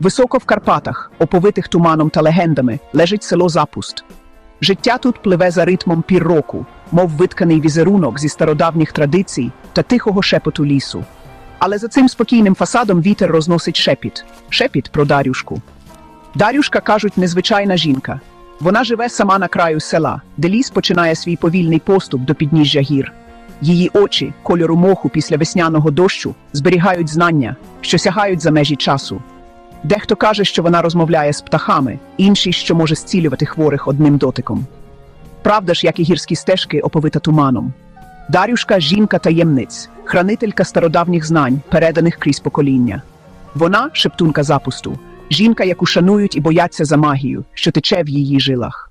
Високо в Карпатах, оповитих туманом та легендами, лежить село Запуст. Життя тут пливе за ритмом півроку, мов витканий візерунок зі стародавніх традицій та тихого шепоту лісу. Але за цим спокійним фасадом вітер розносить шепіт. Шепіт про Дарюшку. Дарюшка, кажуть, незвичайна жінка. Вона живе сама на краю села, де ліс починає свій повільний поступ до підніжжя гір. Її очі, кольору моху після весняного дощу, зберігають знання, що сягають за межі часу. Дехто каже, що вона розмовляє з птахами, інший, що може зцілювати хворих одним дотиком. Правда ж, як і гірські стежки, оповита туманом. Дарюшка жінка таємниць, хранителька стародавніх знань, переданих крізь покоління. Вона шептунка запусту, жінка, яку шанують і бояться за магію, що тече в її жилах.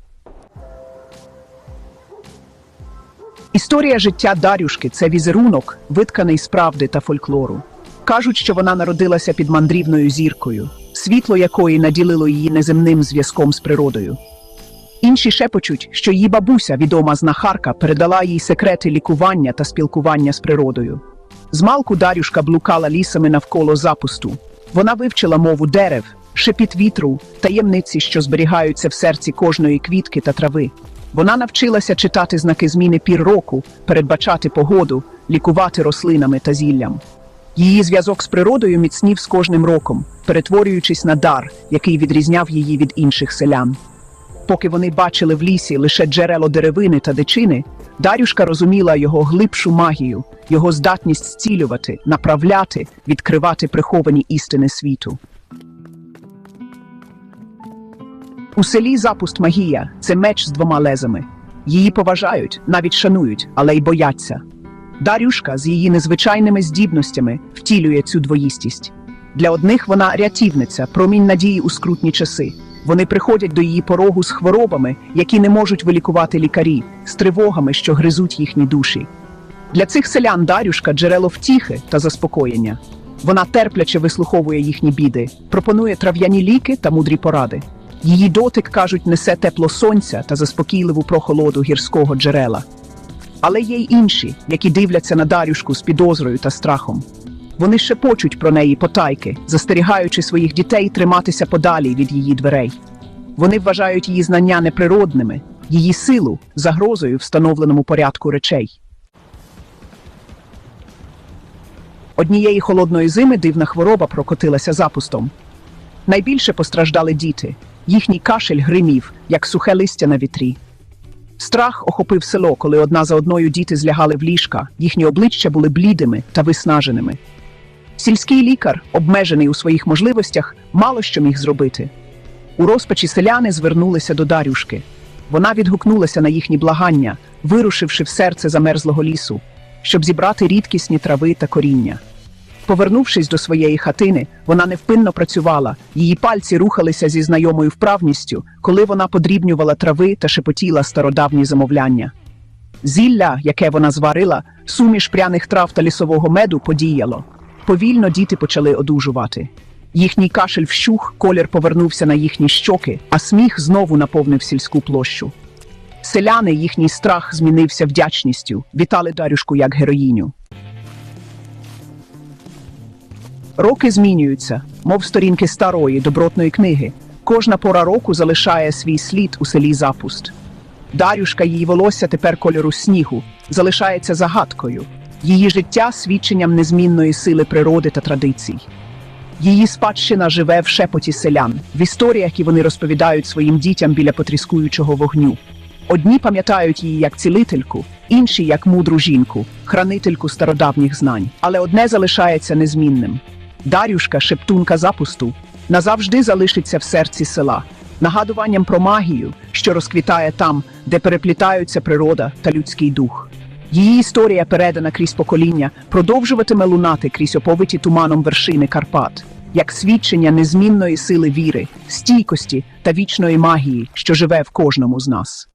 Історія життя Дарюшки це візерунок, витканий з правди та фольклору. Кажуть, що вона народилася під мандрівною зіркою, світло якої наділило її неземним зв'язком з природою. Інші шепочуть, що її бабуся, відома знахарка, передала їй секрети лікування та спілкування з природою. Змалку Дарюшка блукала лісами навколо запусту. Вона вивчила мову дерев, шепіт вітру, таємниці, що зберігаються в серці кожної квітки та трави. Вона навчилася читати знаки зміни пір року, передбачати погоду, лікувати рослинами та зіллям. Її зв'язок з природою міцнів з кожним роком, перетворюючись на дар, який відрізняв її від інших селян. Поки вони бачили в лісі лише джерело деревини та дичини, Дарюшка розуміла його глибшу магію, його здатність зцілювати, направляти, відкривати приховані істини світу. У селі запуст магія це меч з двома лезами. Її поважають, навіть шанують, але й бояться. Дарюшка з її незвичайними здібностями втілює цю двоїстість. Для одних вона рятівниця, промінь надії у скрутні часи. Вони приходять до її порогу з хворобами, які не можуть вилікувати лікарі, з тривогами, що гризуть їхні душі. Для цих селян Дарюшка джерело втіхи та заспокоєння. Вона терпляче вислуховує їхні біди, пропонує трав'яні ліки та мудрі поради. Її дотик, кажуть, несе тепло сонця та заспокійливу прохолоду гірського джерела. Але є й інші, які дивляться на Дарюшку з підозрою та страхом. Вони шепочуть про неї потайки, застерігаючи своїх дітей триматися подалі від її дверей. Вони вважають її знання неприродними, її силу загрозою встановленому порядку речей. Однієї холодної зими дивна хвороба прокотилася запустом. Найбільше постраждали діти. Їхній кашель гримів, як сухе листя на вітрі. Страх охопив село, коли одна за одною діти злягали в ліжка, їхні обличчя були блідими та виснаженими. Сільський лікар, обмежений у своїх можливостях, мало що міг зробити. У розпачі селяни звернулися до Дарюшки. Вона відгукнулася на їхні благання, вирушивши в серце замерзлого лісу, щоб зібрати рідкісні трави та коріння. Повернувшись до своєї хатини, вона невпинно працювала, її пальці рухалися зі знайомою вправністю, коли вона подрібнювала трави та шепотіла стародавні замовляння. Зілля, яке вона зварила, суміш пряних трав та лісового меду подіяло. Повільно діти почали одужувати. Їхній кашель вщух, колір повернувся на їхні щоки, а сміх знову наповнив сільську площу. Селяни їхній страх змінився вдячністю, вітали Дарюшку як героїню. Роки змінюються, мов сторінки старої добротної книги. Кожна пора року залишає свій слід у селі запуст. Дарюшка, її волосся тепер кольору снігу, залишається загадкою, її життя свідченням незмінної сили природи та традицій. Її спадщина живе в шепоті селян, в історіях, які вони розповідають своїм дітям біля потріскуючого вогню. Одні пам'ятають її як цілительку, інші як мудру жінку, хранительку стародавніх знань. Але одне залишається незмінним. Дарюшка, шептунка запусту, назавжди залишиться в серці села, нагадуванням про магію, що розквітає там, де переплітаються природа та людський дух. Її історія, передана крізь покоління, продовжуватиме лунати крізь оповиті туманом вершини Карпат, як свідчення незмінної сили віри, стійкості та вічної магії, що живе в кожному з нас.